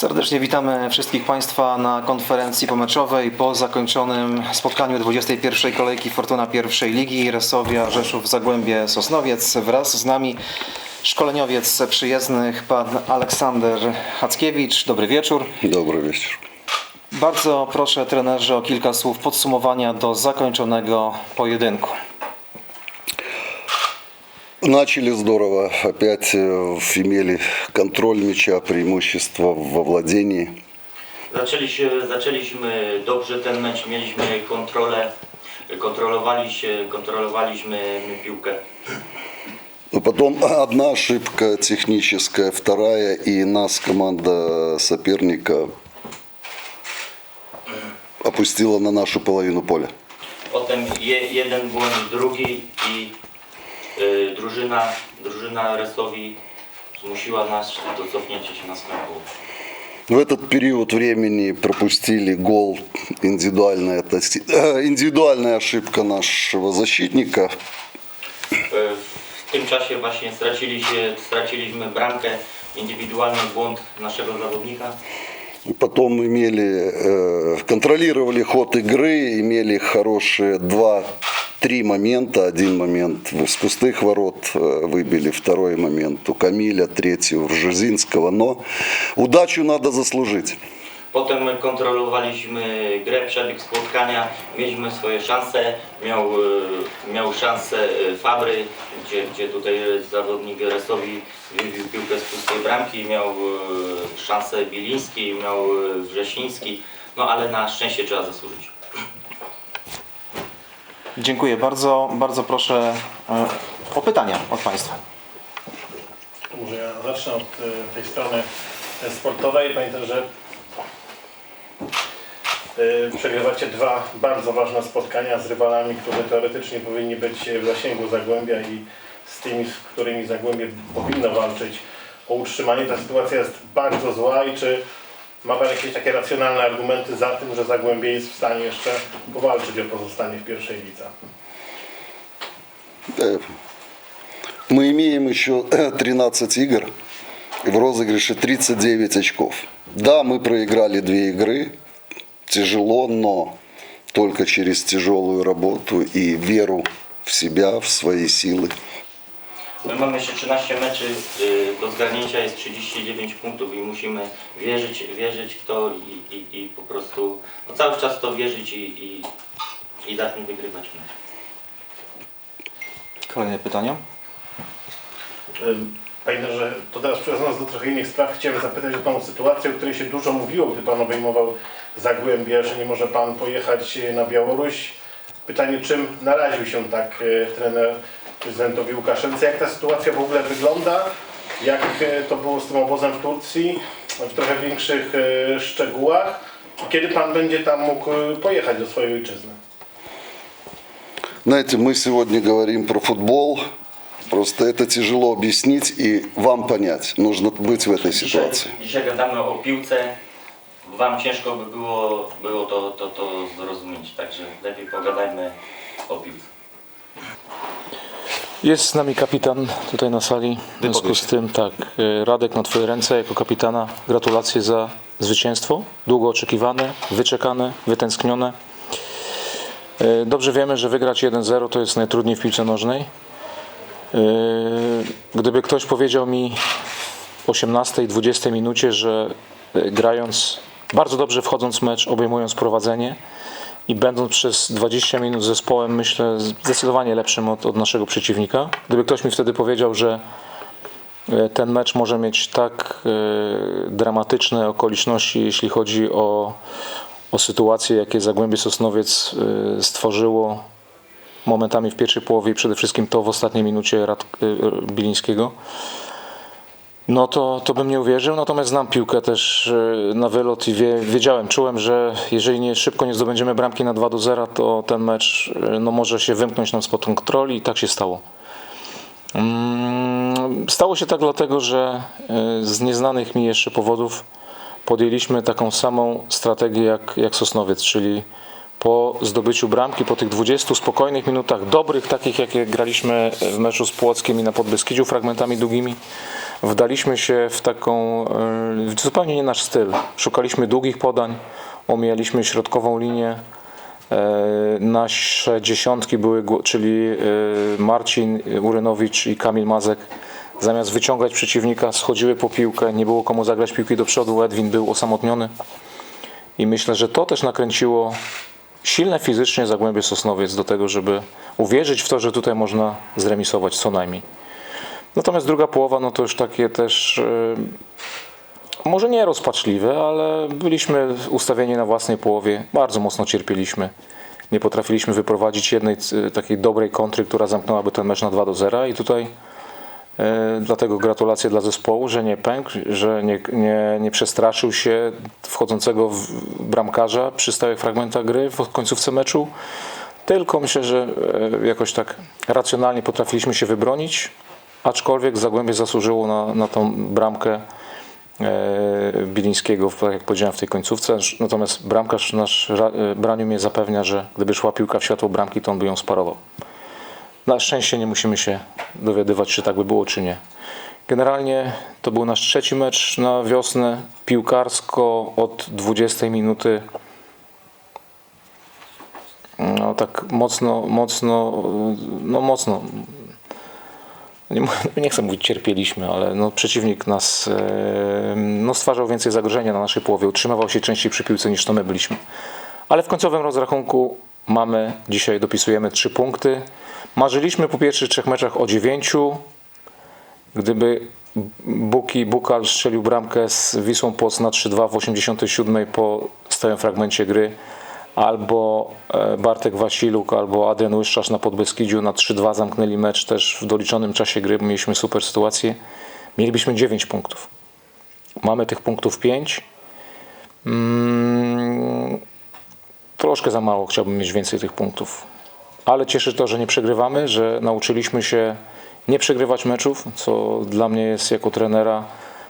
Serdecznie witamy wszystkich Państwa na konferencji pomeczowej po zakończonym spotkaniu 21. kolejki Fortuna pierwszej Ligi Resowia Rzeszów Zagłębie Sosnowiec. Wraz z nami szkoleniowiec przyjezdnych pan Aleksander Hackiewicz. Dobry wieczór. Dobry wieczór. Bardzo proszę trenerze o kilka słów podsumowania do zakończonego pojedynku. Начали здорово. Опять э, имели контроль мяча, преимущество во владении. Zaczęliśmy, zaczęliśmy dobrze ten mecz, mieliśmy kontrolę, kontrolowaliśmy, kontrolowaliśmy piłkę. Но потом одна ошибка техническая, вторая, и нас команда соперника опустила на нашу половину поля. Potem je, jeden błąd, drugi i drużyna, drużyna Resowi zmusiła nas do cofnięcia się na swoją połowę. В этот период времени пропустили гол. Индивидуальная, это- э, индивидуальная ошибка нашего защитника. Y, W tym czasie właśnie straciliśmy, straciliśmy bramkę, indywidualny błąd naszego zawodnika. И Потом имели, э, контролировали ход игры, имели хорошие два-три момента. Один момент с пустых ворот э, выбили, второй момент у Камиля, третий у Ржезинского. Но удачу надо заслужить. Potem kontrolowaliśmy grę, przebieg spotkania, mieliśmy swoje szanse, miał, e, miał szansę e, Fabry, gdzie, gdzie tutaj zawodnik Resowi wybił piłkę z pustej bramki, miał e, szansę Biliński, miał e, Wrzesiński, no ale na szczęście trzeba zasłużyć. Dziękuję bardzo. Bardzo proszę e, o pytania od Państwa. Może ja zacznę od e, tej strony e, sportowej. Pamiętam, że przegrywacie dwa bardzo ważne spotkania z rywalami, którzy teoretycznie powinni być w zasięgu Zagłębia i z tymi, z którymi Zagłębie powinno walczyć o utrzymanie. Ta sytuacja jest bardzo zła i czy ma Pan jakieś takie racjonalne argumenty za tym, że Zagłębie jest w stanie jeszcze powalczyć o pozostanie w pierwszej lidze? Э, Мы имеем еще 13 игр и в розыгрыше 39 очков. Да, мы проиграли две игры. Тяжело, но только через тяжелую работу и веру в себя, в свои силы. My mamy jeszcze 13 meczy e, do zgarnięcia, jest 39 punktów i musimy wierzyć, wierzyć w to i, i, i po prostu no cały czas w to wierzyć i, i, i zacząć wygrywać mecz. Kolejne pytania. Panie że to teraz przechodząc do trochę innych spraw, chciałem zapytać o tą sytuację, o której się dużo mówiło, gdy Pan obejmował Zagłębie, że nie może Pan pojechać na Białoruś. Pytanie, czym naraził się tak e, trener prezydentowi Łukaszence? Jak ta sytuacja w ogóle wygląda? Jak e, to było z tym obozem w Turcji? W trochę większych e, szczegółach. Kiedy Pan będzie tam mógł e, pojechać do swojej ojczyzny? Знаете, мы сегодня говорим про футбол. Просто это тяжело объяснить и вам понять. Нужно быть в этой Dzisiaj, ситуации. dzisiaj gadamy o piłce. Wam ciężko by było, było to, to, to zrozumieć, także lepiej pogadajmy o piłce. Jest z nami kapitan tutaj na sali. W związku z tym, tak, y, Radek na Twoje ręce jako kapitana. Gratulacje za zwycięstwo. Długo oczekiwane, wyczekane, wytęsknione. Y, Dobrze wiemy, że wygrać 1-0 to jest najtrudniej w piłce nożnej. Y, Gdyby ktoś powiedział mi w 18-20 minucie, że grając, bardzo dobrze wchodząc w mecz, obejmując prowadzenie, i będąc przez 20 minut zespołem, myślę, zdecydowanie lepszym od, od naszego przeciwnika. Gdyby ktoś mi wtedy powiedział, że e, ten mecz może mieć tak e, dramatyczne okoliczności, jeśli chodzi o, o sytuacje, jakie Zagłębie Sosnowiec e, stworzyło momentami w pierwszej połowie i przede wszystkim to w ostatniej minucie Rad, e, Bilińskiego, no to, to bym nie uwierzył, natomiast znam piłkę też e, na wylot i wie, wiedziałem, czułem, że jeżeli nie, szybko nie zdobędziemy bramki na 2 do 0, to ten mecz e, no, może się wymknąć nam spod kontroli i tak się stało. Mm, Stało się tak dlatego, że e, z nieznanych mi jeszcze powodów podjęliśmy taką samą strategię jak, jak Sosnowiec, czyli po zdobyciu bramki, po tych 20 spokojnych minutach, dobrych, takich jakie graliśmy w meczu z Płockiem i na Podbeskidziu, fragmentami długimi, wdaliśmy się w taką e, w zupełnie nie nasz styl. Szukaliśmy długich podań, omijaliśmy środkową linię. E, Nasze dziesiątki były, czyli e, Marcin Urynowicz i Kamil Mazek. Zamiast wyciągać przeciwnika, schodziły po piłkę, nie było komu zagrać piłki do przodu, Edwin był osamotniony. I myślę, że to też nakręciło silne fizycznie Zagłębie Sosnowiec do tego, żeby uwierzyć w to, że tutaj można zremisować co najmniej. Natomiast druga połowa, no to już takie też e, może nie rozpaczliwe, ale byliśmy ustawieni na własnej połowie, bardzo mocno cierpieliśmy. Nie potrafiliśmy wyprowadzić jednej takiej dobrej kontry, która zamknęłaby ten mecz na 2 do 0 i tutaj e, dlatego gratulacje dla zespołu, że nie pękł, że nie, nie, nie przestraszył się wchodzącego w bramkarza przy stałych fragmentach gry w końcówce meczu. Tylko myślę, że e, jakoś tak racjonalnie potrafiliśmy się wybronić, aczkolwiek Zagłębie zasłużyło na, na tą bramkę e, Bilińskiego, tak jak powiedziałem w tej końcówce. Natomiast bramkarz nasz e, Braniu mnie zapewnia, że gdyby szła piłka w światło bramki, to on by ją sparował. Na szczęście nie musimy się dowiadywać, czy tak by było, czy nie. Generalnie to był nasz trzeci mecz na wiosnę. Piłkarsko od 20 minuty no tak mocno, mocno, no mocno. Nie, m- nie chcę mówić cierpieliśmy, ale no przeciwnik nas e, no stwarzał więcej zagrożenia na naszej połowie, utrzymywał się częściej przy piłce niż to my byliśmy. Ale w końcowym rozrachunku mamy, dzisiaj dopisujemy trzy punkty. Marzyliśmy po pierwszych trzech meczach o dziewięciu. Gdyby Buki, Bukal strzelił bramkę z Wisłą Płoc na 3-2 w 87 po stałym fragmencie gry, albo e, Bartek Wasiluk, albo Adrian Łyszczarz na Podbeskidziu na 3-2 zamknęli mecz też w doliczonym czasie gry, mieliśmy super sytuację, mielibyśmy 9 punktów. Mamy tych punktów 5. Mm, troszkę za mało, chciałbym mieć więcej tych punktów. Ale cieszy to, że nie przegrywamy, że nauczyliśmy się nie przegrywać meczów, co dla mnie jest jako trenera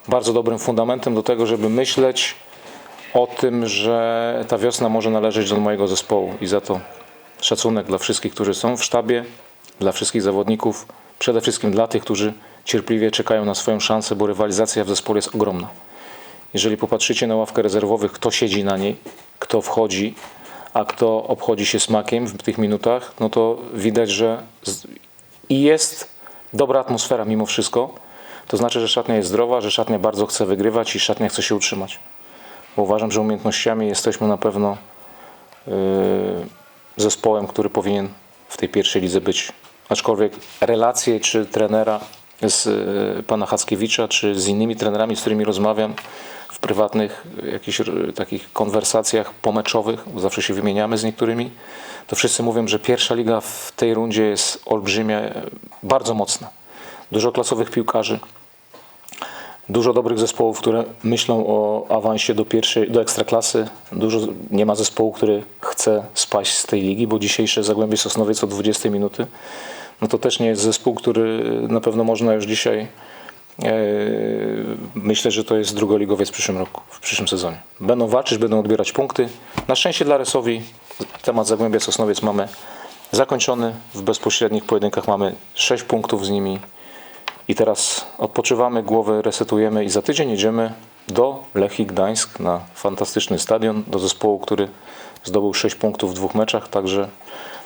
bardzo dobrym fundamentem do tego, żeby myśleć o tym, że ta wiosna może należeć do mojego zespołu i za to szacunek dla wszystkich, którzy są w sztabie, dla wszystkich zawodników, przede wszystkim dla tych, którzy cierpliwie czekają na swoją szansę, bo rywalizacja w zespole jest ogromna. Jeżeli popatrzycie na ławkę rezerwowych, kto siedzi na niej, kto wchodzi, a kto obchodzi się smakiem w tych minutach, no to widać, że i jest dobra atmosfera mimo wszystko. To znaczy, że szatnia jest zdrowa, że szatnia bardzo chce wygrywać i szatnia chce się utrzymać. Bo uważam, że umiejętnościami jesteśmy na pewno yy, zespołem, który powinien w tej pierwszej lidze być. Aczkolwiek relacje czy trenera z yy, pana Hackiewicza, czy z innymi trenerami, z którymi rozmawiam w prywatnych jakichś yy, takich konwersacjach pomeczowych, zawsze się wymieniamy z niektórymi, to wszyscy mówią, że pierwsza liga w tej rundzie jest olbrzymia, bardzo mocna. Dużo klasowych piłkarzy, dużo dobrych zespołów, które myślą o awansie do pierwszej, do ekstraklasy. Dużo, nie ma zespołu, który chce spaść z tej ligi, bo dzisiejsze Zagłębie Sosnowiec o 20 minuty, no to też nie jest zespół, który na pewno można już dzisiaj e, myślę, że to jest drugoligowiec w przyszłym roku, w przyszłym sezonie. Będą walczyć, będą odbierać punkty. Na szczęście dla Resowi temat Zagłębia Sosnowiec mamy zakończony. W bezpośrednich pojedynkach mamy 6 punktów z nimi. I teraz odpoczywamy, głowę resetujemy i za tydzień jedziemy do Lechii Gdańsk na fantastyczny stadion, do zespołu, który zdobył 6 punktów w dwóch meczach, także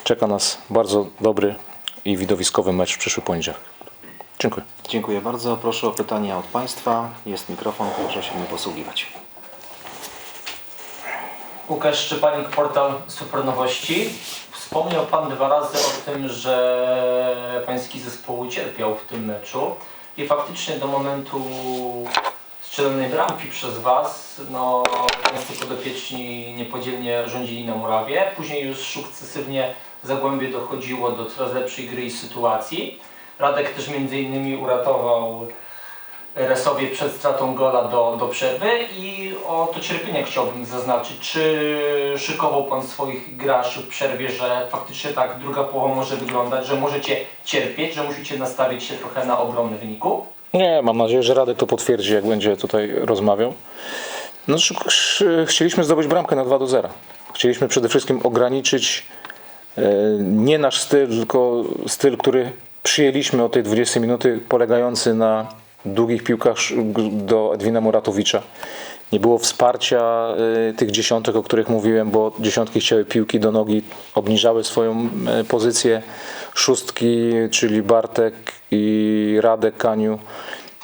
czeka nas bardzo dobry i widowiskowy mecz w przyszły poniedziałek. Dziękuję. Dziękuję bardzo. Proszę o pytania od Państwa. Jest mikrofon, proszę się nim posługiwać. Łukasz Szczepanik, portal Supernowości. Wspomniał Pan dwa razy o tym, że Pański zespół ucierpiał w tym meczu i faktycznie do momentu strzelonej bramki przez Was, no Pańscy podopieczni niepodzielnie rządzili na murawie. Później już sukcesywnie Zagłębie dochodziło do coraz lepszej gry i sytuacji. Radek też między innymi uratował Resowie przed stratą gola do, do przerwy i o to cierpienie chciałbym zaznaczyć. Czy szykował Pan swoich graczy w przerwie, że faktycznie tak druga połowa może wyglądać, że możecie cierpieć, że musicie nastawić się trochę na obronę wyniku? Nie, mam nadzieję, że Radek to potwierdzi, jak będzie tutaj rozmawiał. No, chcieliśmy zdobyć bramkę na 2 do 0. Chcieliśmy przede wszystkim ograniczyć e, nie nasz styl, tylko styl, który przyjęliśmy od tej 20 minuty, polegający na długich piłkach do Edwina Muratowicza. Nie było wsparcia y, tych dziesiątek, o których mówiłem, bo dziesiątki chciały piłki do nogi, obniżały swoją y, pozycję. Szóstki, czyli Bartek i Radek Kaniu,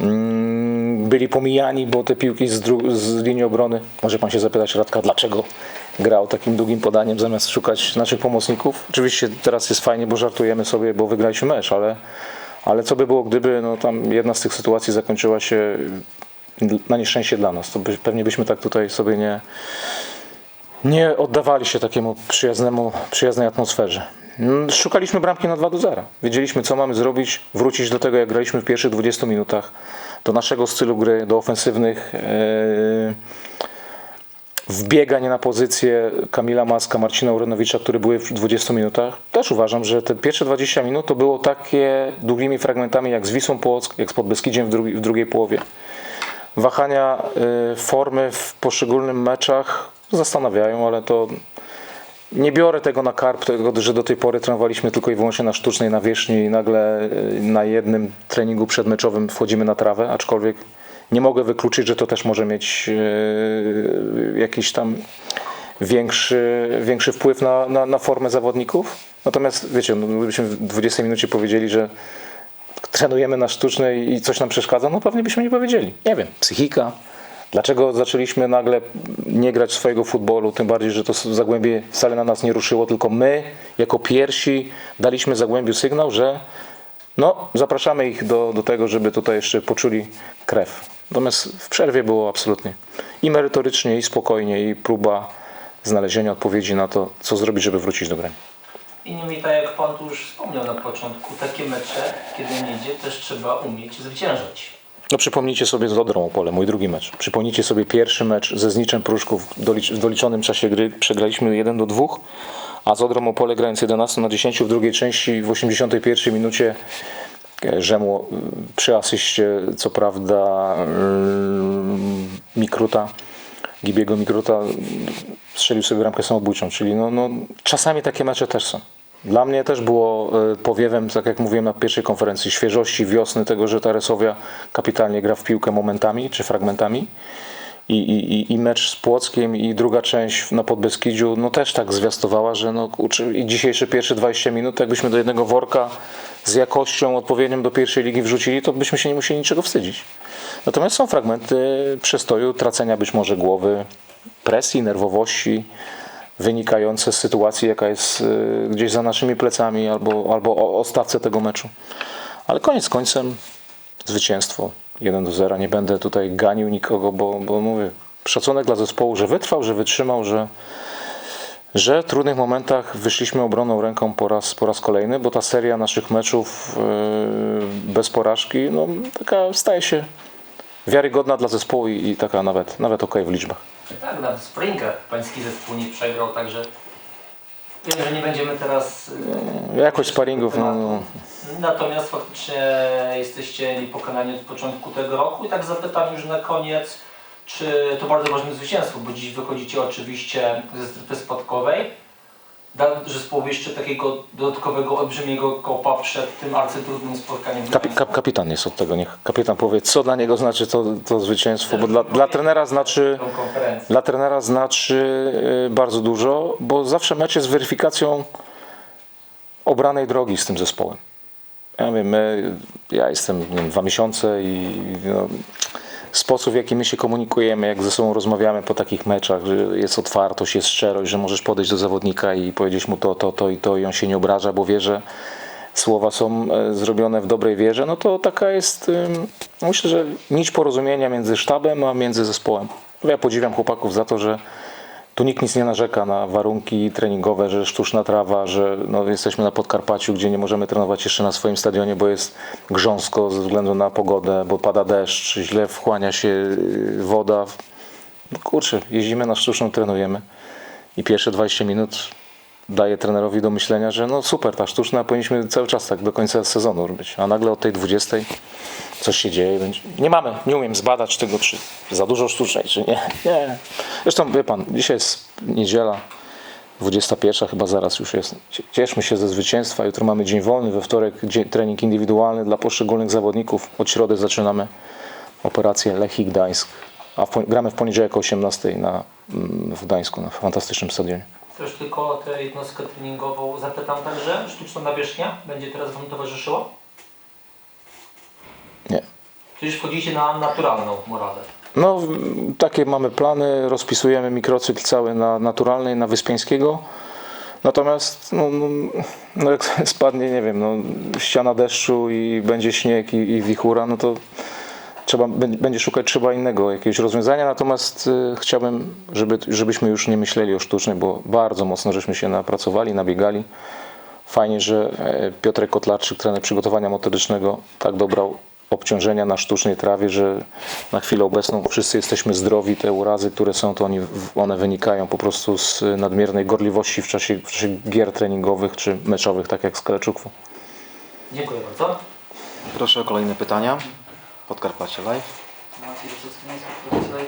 mm, byli pomijani, bo te piłki z, z linii obrony. Może pan się zapytać, Radka, dlaczego grał takim długim podaniem zamiast szukać naszych pomocników? Oczywiście teraz jest fajnie, bo żartujemy sobie, bo wygraliśmy mecz, ale, ale co by było, gdyby no, tam jedna z tych sytuacji zakończyła się na nieszczęście dla nas. To by, pewnie byśmy tak tutaj sobie nie, nie oddawali się takiemu przyjaznemu, przyjaznej atmosferze. Mm, Szukaliśmy bramki na 2 do 0. Wiedzieliśmy, co mamy zrobić, wrócić do tego, jak graliśmy w pierwszych 20 minutach, do naszego stylu gry, do ofensywnych yy, wbiegań na pozycję Kamila Maska, Marcina Urenowicza, które były w 20 minutach. Też uważam, że te pierwsze 20 minut to było takie długimi fragmentami jak z Wisłą Płock, jak z Podbeskidziem w, drugi, w drugiej połowie wahania y, formy w poszczególnych meczach zastanawiają, ale to nie biorę tego na karp, tego, że do tej pory trenowaliśmy tylko i wyłącznie na sztucznej nawierzchni i nagle y, na jednym treningu przedmeczowym wchodzimy na trawę, aczkolwiek nie mogę wykluczyć, że to też może mieć y, jakiś tam większy, większy wpływ na, na, na formę zawodników. Natomiast wiecie, no, gdybyśmy w 20 minucie powiedzieli, że trenujemy na sztucznej i coś nam przeszkadza, no pewnie byśmy nie powiedzieli. Nie wiem, psychika. Dlaczego zaczęliśmy nagle nie grać swojego futbolu, tym bardziej, że to Zagłębie wcale na nas nie ruszyło, tylko my jako pierwsi daliśmy Zagłębiu sygnał, że no, zapraszamy ich do, do tego, żeby tutaj jeszcze poczuli krew. Natomiast w przerwie było absolutnie i merytorycznie, i spokojnie, i próba znalezienia odpowiedzi na to, co zrobić, żeby wrócić do grania. I niemniej tak jak Pan tu już wspomniał na początku, takie mecze, kiedy nie idzie, też trzeba umieć zwyciężać. No przypomnijcie sobie z Odrą Opole, mój drugi mecz. Przypomnijcie sobie pierwszy mecz ze Zniczem Pruszków w dolicz- w doliczonym czasie gry. Przegraliśmy 1 do 2, a z Odrą Opole grając 11 na 10 w drugiej części w 81 minucie Rzemu y, przy asyście, co prawda y, Mikruta, Gibiego Mikruta y, strzelił sobie bramkę samobójczą, czyli no, no, czasami takie mecze też są. Dla mnie też było e, powiewem, tak jak mówiłem na pierwszej konferencji, świeżości, wiosny, tego, że ta Resowia kapitalnie gra w piłkę momentami czy fragmentami. I, i, i- mecz z Płockiem i druga część na Podbeskidziu no też tak zwiastowała, że no, i dzisiejsze pierwsze 20 minut, jakbyśmy do jednego worka z jakością odpowiednią do pierwszej ligi wrzucili, to byśmy się nie musieli niczego wstydzić. Natomiast są fragmenty przestoju, tracenia być może głowy, presji, nerwowości, wynikające z sytuacji, jaka jest y, gdzieś za naszymi plecami albo, albo o, o stawce tego meczu. Ale koniec końcem zwycięstwo 1 do 0. Nie będę tutaj ganił nikogo, bo, bo mówię, szacunek dla zespołu, że wytrwał, że wytrzymał, że, że w trudnych momentach wyszliśmy obroną ręką po raz, po raz kolejny, bo ta seria naszych meczów yy, bez porażki no, taka staje się wiarygodna dla zespołu i, i taka nawet, nawet okej w liczbach. Tak, nawet Springer pański zespół nie przegrał, także wiem, że nie będziemy teraz... Jakość sparingów, no, no. Natomiast faktycznie jesteście niepokonani od początku tego roku i tak zapytam już na koniec, czy to bardzo ważne zwycięstwo, bo dziś wychodzicie oczywiście ze strefy spadkowej. Zespołowi jeszcze takiego dodatkowego, olbrzymiego kopa przed tym arcytrudnym spotkaniem. w Kapi, kap, kapitan jest od tego, niech kapitan powie, co dla niego znaczy to, to zwycięstwo, bo dla, dla trenera znaczy... Dla trenera znaczy y, bardzo dużo, bo zawsze mecz jest weryfikacją obranej drogi z tym zespołem. Ja wiem, my, ja jestem nie wiem, dwa miesiące i no, sposób w jaki my się komunikujemy, jak ze sobą rozmawiamy po takich meczach, że jest otwartość, jest szczerość, że możesz podejść do zawodnika i powiedzieć mu to, to, to i to i on się nie obraża, bo wie, że słowa są e, zrobione w dobrej wierze, no to taka jest, myślę, że nić porozumienia między sztabem a między zespołem. Ja podziwiam chłopaków za to, że tu nikt nic nie narzeka na warunki treningowe, że sztuczna trawa, że no, jesteśmy na Podkarpaciu, gdzie nie możemy trenować jeszcze na swoim stadionie, bo jest grząsko ze względu na pogodę, bo pada deszcz, źle wchłania się y, woda. No, kurczę, jeździmy na sztuczną, trenujemy i pierwsze 20 minut daje trenerowi do myślenia, że no super, ta sztuczna powinniśmy cały czas tak do końca sezonu robić, a nagle od tej 20 coś się dzieje. Będzie... Nie mamy, nie umiem zbadać tego, czy za dużo sztucznej, czy nie. nie. Zresztą wie pan, dzisiaj jest niedziela, 21 chyba zaraz już jest. Cie- Cieszmy się ze zwycięstwa. Jutro mamy dzień wolny, we wtorek dzień, trening indywidualny dla poszczególnych zawodników. Od środy zaczynamy operację Lechii Gdańsk. A w, gramy w poniedziałek o 18 na, mm, w Gdańsku na fantastycznym stadionie. Też tylko o tę jednostkę treningową zapytam także. Sztuczna nawierzchnia będzie teraz Wam towarzyszyła? Nie. Czy już wchodzicie na naturalną murawę? No, takie mamy plany. Rozpisujemy mikrocykl cały na naturalnej, na Wyspiańskiego. Natomiast, no, no, no jak spadnie, nie wiem, no, ściana deszczu i będzie śnieg i, i wichura, no to trzeba, bę- będzie szukać trzeba innego jakiegoś rozwiązania. Natomiast y, chciałbym, żeby, żebyśmy już nie myśleli o sztucznej, bo bardzo mocno żeśmy się napracowali, nabiegali. Fajnie, że e, Piotrek Kotlarczyk, trener przygotowania motorycznego, tak dobrał obciążenia na sztucznej trawie, że na chwilę obecną wszyscy jesteśmy zdrowi. Te urazy, które są, to oni, one wynikają po prostu z nadmiernej gorliwości w czasie, w czasie gier treningowych czy meczowych, tak jak z Kaleczukwu. Dziękuję bardzo. Proszę o kolejne pytania. Podkarpacie Live. Maciej Wysocki, nie tutaj.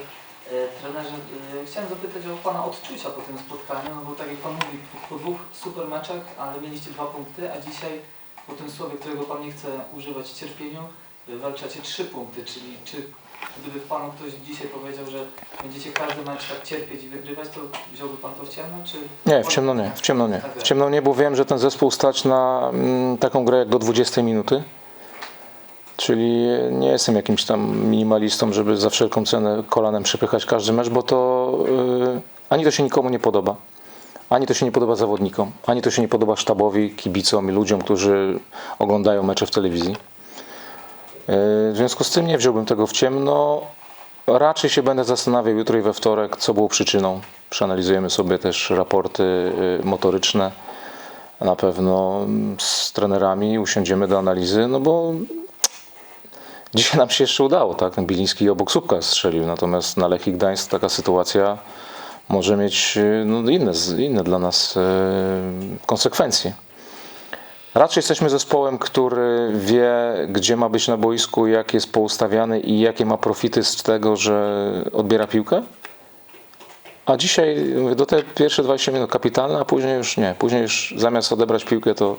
E, Trenerze, e, chciałem zapytać o Pana odczucia po tym spotkaniu, no bo tak jak Pan mówi, po dwóch super meczach, ale mieliście dwa punkty, a dzisiaj po tym słowie, którego Pan nie chce używać cierpieniu, e, walczacie trzy punkty, czyli czy gdyby Panu ktoś dzisiaj powiedział, że będziecie każdy mecz tak cierpieć i wygrywać, to wziąłby Pan to w ciemno, czy... Nie, w ciemno nie, w ciemno nie. W ciemno nie, bo wiem, że ten zespół stać na mm, taką grę jak do 20 minuty. Czyli nie jestem jakimś tam minimalistą, żeby za wszelką cenę kolanem przepychać każdy mecz, bo to yy, ani to się nikomu nie podoba, ani to się nie podoba zawodnikom, ani to się nie podoba sztabowi, kibicom i ludziom, którzy oglądają mecze w telewizji. Yy, W związku z tym nie wziąłbym tego w ciemno. Raczej się będę zastanawiał jutro i we wtorek, co było przyczyną. Przeanalizujemy sobie też raporty y, motoryczne. Na pewno mm, z trenerami usiądziemy do analizy, no bo dzisiaj nam się jeszcze udało, tak? Ten Biliński obok słupka strzelił, natomiast na Lechii Gdańsk taka sytuacja może mieć y, no, inne, inne dla nas y, konsekwencje. Raczej jesteśmy zespołem, który wie, gdzie ma być na boisku, jak jest poustawiany i jakie ma profity z tego, że odbiera piłkę. A dzisiaj do te pierwsze 20 minut kapitalne, a później już nie. Później już zamiast odebrać piłkę, to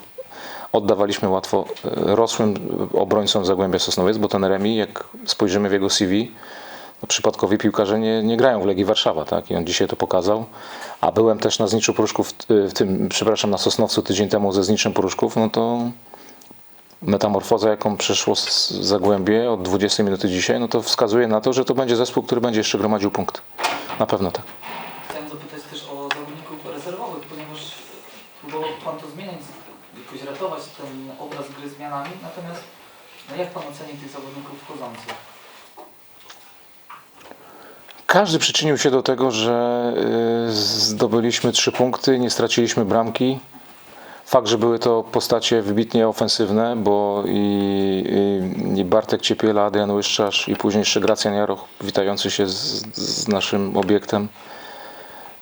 oddawaliśmy łatwo e, rosłym obrońcom Zagłębia Sosnowiec, bo ten Remi, jak spojrzymy w jego CV, no, przypadkowi piłkarze nie, nie grają w Legii Warszawa, tak? I on dzisiaj to pokazał. A byłem też na Zniczu Pruszków, w tym, przepraszam, na Sosnowcu tydzień temu ze Zniczem Pruszków, no to metamorfoza, jaką przeszło z Zagłębie od 20 minuty dzisiaj, no to wskazuje na to, że to będzie zespół, który będzie jeszcze gromadził punkty. Na pewno tak. Chciałem zapytać też o zawodników rezerwowych, ponieważ próbował Pan to zmieniać, jakoś ratować ten obraz gry zmianami, natomiast no jak Pan oceni tych zawodników wchodzących? Każdy przyczynił się do tego, że y, zdobyliśmy trzy punkty, nie straciliśmy bramki. Fakt, że były to postacie wybitnie ofensywne, bo i, i, Bartek Ciepiela, Adrian Łyszczarz i później jeszcze Gracjan Jaroch, witający się z, z naszym obiektem.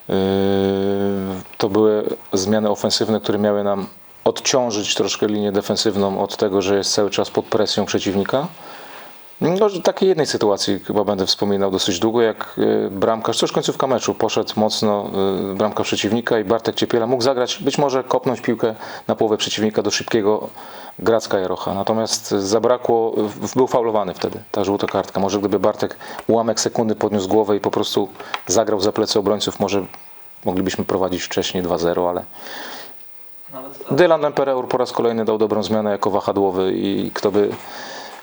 Yy, To były zmiany ofensywne, które miały nam odciążyć troszkę linię defensywną od tego, że jest cały czas pod presją przeciwnika. No, takiej jednej sytuacji chyba będę wspominał dosyć długo, jak y, bramkarz, już końcówka meczu, poszedł mocno y, bramka przeciwnika i Bartek Ciepiela mógł zagrać, być może kopnąć piłkę na połowę przeciwnika do szybkiego Gracka Jarocha. Natomiast zabrakło, był faulowany wtedy, ta żółta kartka. Może gdyby Bartek ułamek sekundy podniósł głowę i po prostu zagrał za plecy obrońców, może moglibyśmy prowadzić wcześniej 2-0, ale Dylan Empereur po raz kolejny dał dobrą zmianę jako wahadłowy i kto by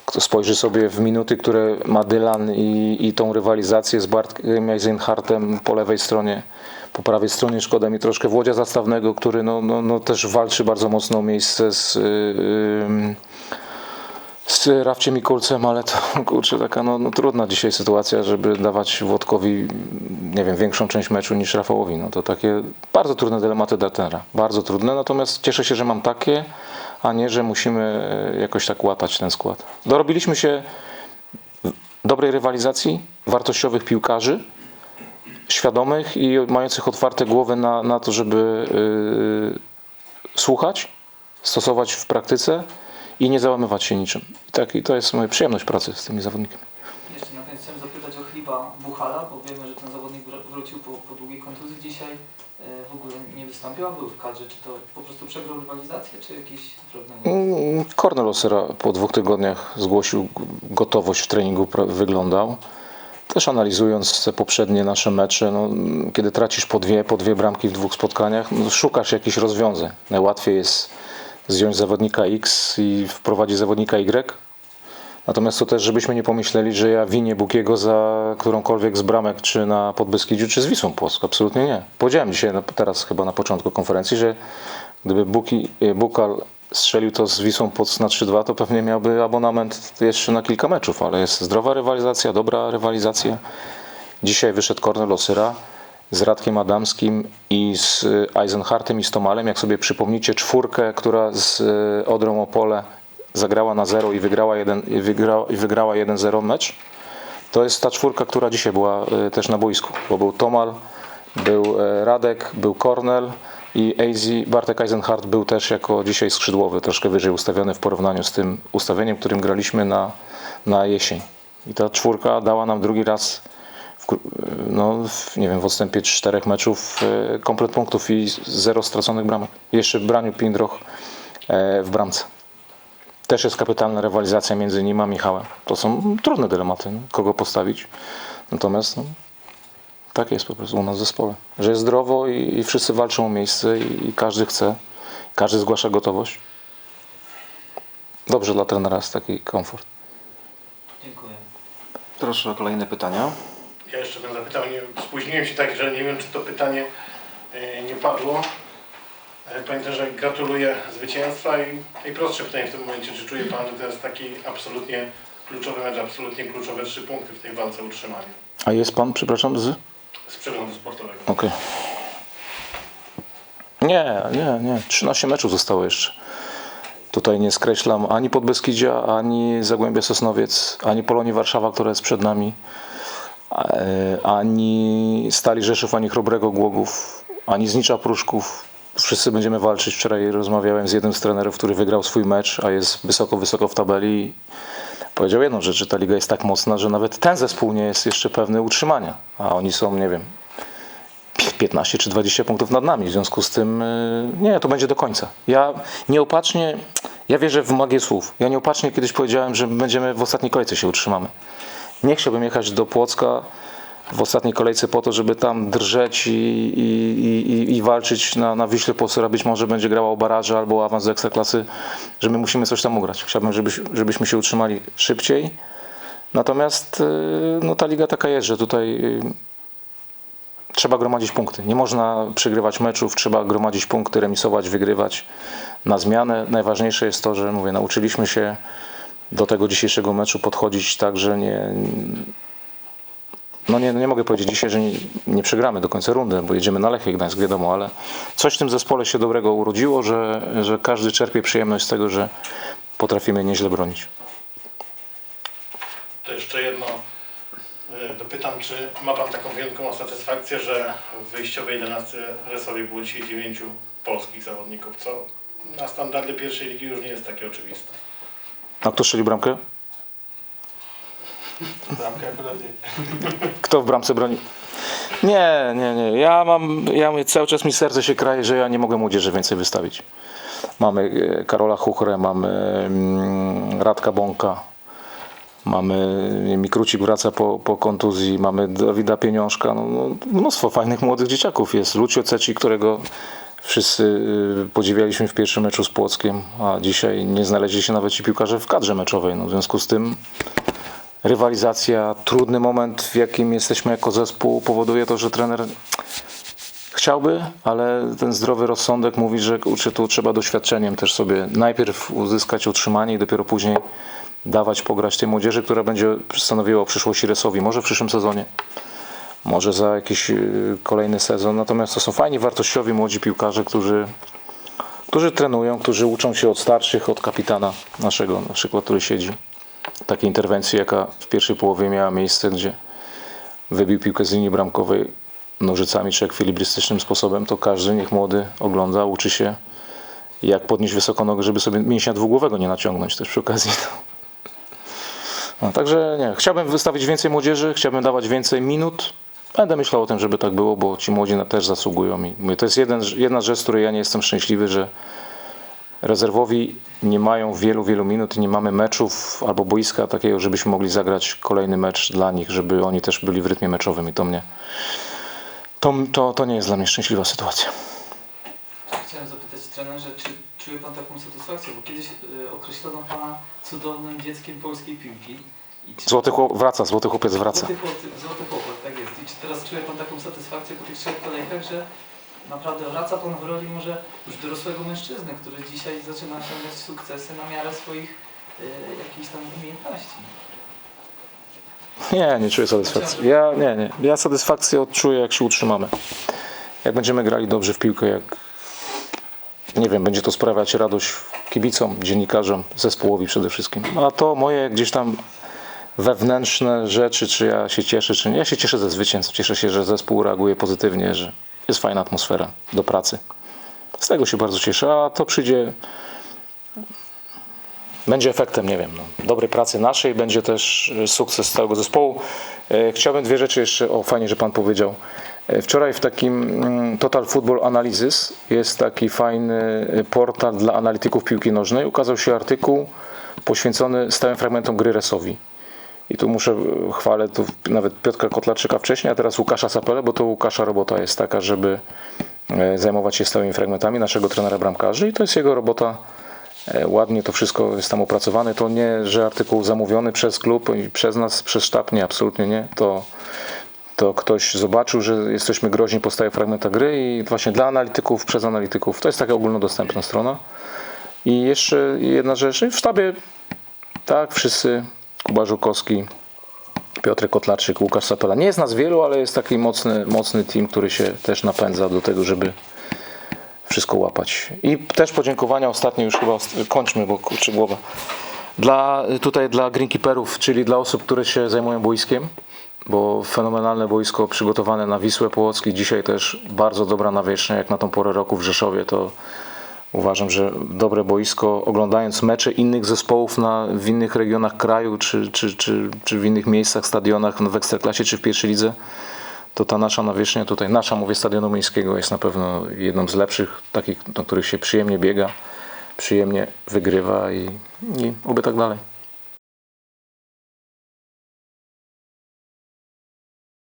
kto spojrzy sobie w minuty, które ma Dylan i, i tą rywalizację z Bartkiem Eisenhartem po lewej stronie, po prawej stronie szkoda mi troszkę Włodzia Zastawnego, który no, no, no też walczy bardzo mocno o miejsce z, yy, z Rawciem i Kulcem, ale to kurczę taka no, no, trudna dzisiaj sytuacja, żeby dawać Włodkowi nie wiem, większą część meczu niż Rafałowi. No to takie bardzo trudne dylematy dla trenera. Bardzo trudne, natomiast cieszę się, że mam takie, a nie, że musimy e, jakoś tak łatać ten skład. Dorobiliśmy się dobrej rywalizacji, wartościowych piłkarzy, świadomych i mających otwarte głowy na, na to, żeby yy, słuchać, stosować w praktyce i nie załamywać się niczym. I, tak, I to jest moja przyjemność pracy z tymi zawodnikami. jeszcze na koniec chciałem zapytać o Chliba Buchala, bo wiemy, że ten zawodnik wr- wrócił po, po długiej kontuzji dzisiaj. e, W ogóle nie wystąpił, a był w kadrze. Czy to po prostu przegrał rywalizację, czy jakieś drobne... Mm, Kornel Osera po dwóch tygodniach zgłosił gotowość w treningu, wyglądał. Też analizując te poprzednie nasze mecze, no, mm, kiedy tracisz po dwie, po dwie bramki w dwóch spotkaniach, no, szukasz jakichś rozwiązań. Najłatwiej jest zdjąć zawodnika X i wprowadzić zawodnika Y. Natomiast to też, żebyśmy nie pomyśleli, że ja winię Bukiego za którąkolwiek z bramek, czy na Podbeskidziu, czy z Wisłą Płock. Absolutnie nie. Powiedziałem dzisiaj, teraz chyba na początku konferencji, że gdyby Buki, e, Bukal strzelił to z Wisłą Płock na 3-2, to pewnie miałby abonament jeszcze na kilka meczów, ale jest zdrowa rywalizacja, dobra rywalizacja. Dzisiaj wyszedł Kornel Osyra z Radkiem Adamskim i z e, Eisenhartem i z Tomalem. Jak sobie przypomnicie czwórkę, która z e, Odrą Opole zagrała na 0 i wygrała 1 i wygrała, i wygrała 1-0 mecz, to jest ta czwórka, która dzisiaj była e, też na boisku, bo był Tomal, był Radek, był Kornel i Ezi, Bartek Eisenhardt był też jako dzisiaj skrzydłowy, troszkę wyżej ustawiony w porównaniu z tym ustawieniem, którym graliśmy na, na jesień. I ta czwórka dała nam drugi raz no, w, nie wiem, w odstępie czterech meczów e, komplet punktów i zero straconych bramek. Jeszcze braniu Pindroch e, w bramce. Też jest kapitalna rywalizacja między nim a Michałem. To są trudne dylematy, no, kogo postawić. Natomiast no, tak jest po prostu u nas w zespole. Że jest zdrowo i, i wszyscy walczą o miejsce i, i każdy chce, każdy zgłasza gotowość. Dobrze dla trenera jest taki komfort. Dziękuję. Proszę o kolejne pytania. Ja jeszcze bym zapytał, nie, spóźniłem się tak, że nie wiem, czy to pytanie e, nie padło. Panie że gratuluję zwycięstwa i najprostsze pytanie w tym momencie, czy czuje Pan, że to jest taki absolutnie kluczowy mecz, absolutnie kluczowe trzy punkty w tej walce o utrzymanie A jest pan, przepraszam, z? z przeglądu sportowego? Okej. Nie, nie, nie. 13 meczów zostało jeszcze. Tutaj nie skreślam ani Podbeskidzia, ani Zagłębia Sosnowiec, ani Polonii Warszawa, która jest przed nami, ani Stali Rzeszów, ani Chrobrego Głogów, ani Znicza Pruszków. Wszyscy będziemy walczyć. Wczoraj rozmawiałem z jednym z trenerów, który wygrał swój mecz, a jest wysoko, wysoko w tabeli. Powiedział jedną rzecz, że ta liga jest tak mocna, że nawet ten zespół nie jest jeszcze pewny utrzymania, a oni są, nie wiem, 15 czy 20 punktów nad nami. W związku z tym y, nie, to będzie do końca. Ja nieopatrznie, ja wierzę w magię słów. Ja nieopatrznie kiedyś powiedziałem, że będziemy w ostatniej kolejce się utrzymamy. Nie chciałbym jechać do Płocka w ostatniej kolejce po to, żeby tam drżeć i, i, i, i walczyć na, na Wiśle która być może będzie grała o baraże albo awans do Ekstraklasy, że my musimy coś tam ugrać. Chciałbym, żebyś, żebyśmy się utrzymali szybciej. Natomiast y, no, ta liga taka jest, że tutaj y, trzeba gromadzić punkty. Nie można przegrywać meczów, trzeba gromadzić punkty, remisować, wygrywać na zmianę. Najważniejsze jest to, że mówię, nauczyliśmy się do tego dzisiejszego meczu podchodzić tak, że nie. No nie, nie mogę powiedzieć dzisiaj, że nie, nie przegramy do końca rundy, bo jedziemy na Lechie Gdańsk, wiadomo, ale coś w tym zespole się dobrego urodziło, że, że każdy czerpie przyjemność z tego, że potrafimy nieźle bronić. To jeszcze jedno e, dopytam, czy ma Pan taką wyjątkową satysfakcję, że w wyjściowej 11 Resowie było dzisiaj dziewięciu polskich zawodników, co na standardy pierwszej ligi już nie jest takie oczywiste. A kto strzelił bramkę? Bramkę akurat nie. Kto w bramce broni? Nie, nie, nie. Ja mam, ja mówię, cały czas mi serce się kraje, że ja nie mogę młodzieży więcej wystawić. Mamy e, Karola Chuchrę, mamy mm, Radka Bąka, mamy Mikrucik wraca po, po kontuzji, mamy Dawida Pieniążka. No, no, mnóstwo fajnych młodych dzieciaków jest. Lucio Ceci, którego wszyscy y, podziwialiśmy w pierwszym meczu z Płockiem, a dzisiaj nie znaleźli się nawet ci piłkarze w kadrze meczowej. No, w związku z tym rywalizacja, trudny moment, w jakim jesteśmy jako zespół, powoduje to, że trener chciałby, ale ten zdrowy rozsądek mówi, że kurczę, tu trzeba doświadczeniem też sobie najpierw uzyskać utrzymanie i dopiero później dawać pograć tej młodzieży, która będzie stanowiła o przyszłości Resowi. Może w przyszłym sezonie, może za jakiś y, kolejny sezon. Natomiast to są fajni, wartościowi młodzi piłkarze, którzy, którzy trenują, którzy uczą się od starszych, od kapitana naszego, na przykład, który siedzi takiej interwencji, jaka w pierwszej połowie miała miejsce, gdzie wybił piłkę z linii bramkowej nożycami czy ekwilibrystycznym sposobem, to każdy niech młody ogląda, uczy się jak podnieść wysoko nogę, żeby sobie mięśnia dwugłowego nie naciągnąć też przy okazji. No, także nie, chciałbym wystawić więcej młodzieży, chciałbym dawać więcej minut. Będę myślał o tym, żeby tak było, bo ci młodzi też zasługują. I mówię, to jest jeden, jedna rzecz, z której ja nie jestem szczęśliwy, że rezerwowi nie mają wielu, wielu minut i nie mamy meczów albo boiska takiego, żebyśmy mogli zagrać kolejny mecz dla nich, żeby oni też byli w rytmie meczowym i to mnie, to, to, to nie jest dla mnie szczęśliwa sytuacja. Chciałem zapytać trenerze, czy czuje Pan taką satysfakcję, bo kiedyś y, określono Pana cudownym dzieckiem polskiej piłki. Złoty chłop, wraca, złoty chłopiec wraca. Złoty, chłop- złoty chłopak, tak jest. I czy teraz czuje Pan taką satysfakcję po tych trzech kolejkach, że naprawdę wraca Pan w roli może już dorosłego mężczyzny, który dzisiaj zaczyna osiągać sukcesy na miarę swoich y, jakichś tam umiejętności? Nie, nie czuję satysfakcji. Ja, nie, nie. Ja satysfakcję odczuję, jak się utrzymamy. Jak będziemy grali dobrze w piłkę, jak nie wiem, będzie to sprawiać radość kibicom, dziennikarzom, zespołowi przede wszystkim. A to moje gdzieś tam wewnętrzne rzeczy, czy ja się cieszę, czy nie. Ja się cieszę ze zwycięstw. Cieszę się, że zespół reaguje pozytywnie, że jest fajna atmosfera do pracy. Z tego się bardzo cieszę, a to przyjdzie będzie efektem, nie wiem, no, dobrej pracy naszej, będzie też e, sukces całego zespołu. E, Chciałbym dwie rzeczy jeszcze, o fajnie, że Pan powiedział. E, Wczoraj w takim mm, Total Football Analysis jest taki fajny portal dla analityków piłki nożnej. Ukazał się artykuł poświęcony stałym fragmentom gry Resowi. I tu muszę, e, chwalę tu nawet Piotra Kotlarczyka wcześniej, a teraz Łukasza Sapele, bo to Łukasza robota jest taka, żeby e, zajmować się stałymi fragmentami naszego trenera bramkarzy i to jest jego robota E, Ładnie to wszystko jest tam opracowane. To nie, że artykuł zamówiony przez klub i przez nas, przez sztab, nie, absolutnie nie. To, to ktoś zobaczył, że jesteśmy groźni po stałych fragmentach gry i właśnie dla analityków, przez analityków. To jest taka ogólnodostępna strona. I jeszcze jedna rzecz. W sztabie tak, wszyscy, Kuba Żukowski, Piotr Kotlarczyk, Łukasz Sapela. Nie jest nas wielu, ale jest taki mocny, mocny team, który się też napędza do tego, żeby wszystko łapać. I też podziękowania ostatnie już chyba kończmy, bo kurczę głowa. Dla, tutaj dla greenkeeperów, czyli dla osób, które się zajmują boiskiem, bo fenomenalne boisko przygotowane na Wisłę Płocki, dzisiaj też bardzo dobra nawierzchnia, jak na tą porę roku w Rzeszowie, to uważam, że dobre boisko. Oglądając mecze innych zespołów na, w innych regionach kraju, czy, czy, czy, czy w innych miejscach, stadionach, no w Ekstraklasie, czy w pierwszej lidze, to ta nasza nawierzchnia tutaj, nasza mówię stadionu miejskiego jest na pewno jedną z lepszych, takich, na których się przyjemnie biega, przyjemnie wygrywa i, i oby tak dalej.